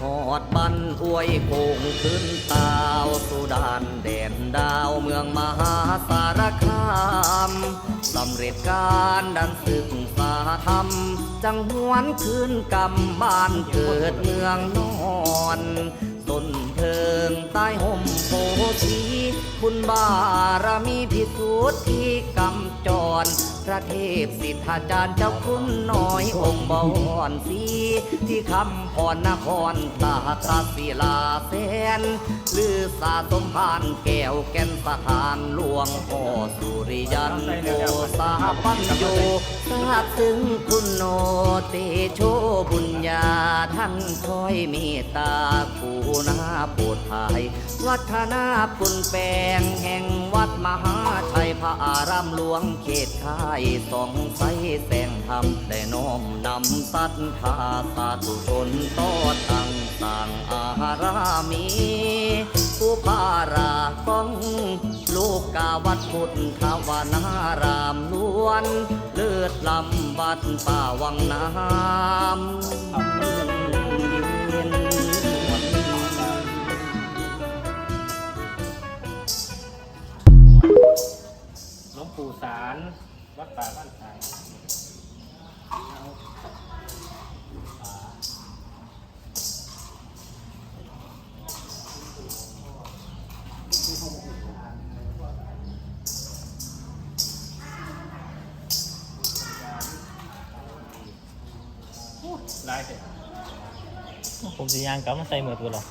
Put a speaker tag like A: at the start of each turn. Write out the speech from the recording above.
A: หอดบันอวยโคงขึ้นตาวสุดานแดนดาวเมืองมหาสารคามสำเร็จการดันศึกษาธรรม จังหวนคืนกำบ้านเกิดเมืองนอนต้นเทิงใต้ห่มโพธี คุณบารมีพิสูจน์ที่กำจร พระเทพสิทธาจารย์เจ้าคุณน้อยองค์บอนสีที่คำพรนครตาตาศิลาเสนลือสาสมพานแก้วแก่นสถานหลวงพ่อสุริยันโกสาปัญโยทราบถึงคุณโนเตโชบุญญาท่านคอยเมตตาผู้นาโปรดภาย วัฒนาปุนแปลงแห่งวัดมหาชัยพระอารามหลวงเขตค่ายสองใสแสงธรรมได้น้อมนำสัตธาสาธุชนต่อตั้งต่างอารามีผู้พาราของ ลูกกาวัดพุทธวนารามล้วนเลือดลำวัดป่าวังน้ำเย็น
B: หลวงปู่สาร วัดป่าบ้านสาย ลายเสร็จ
C: ผมสิยางกลับมาใส่มือตัวละ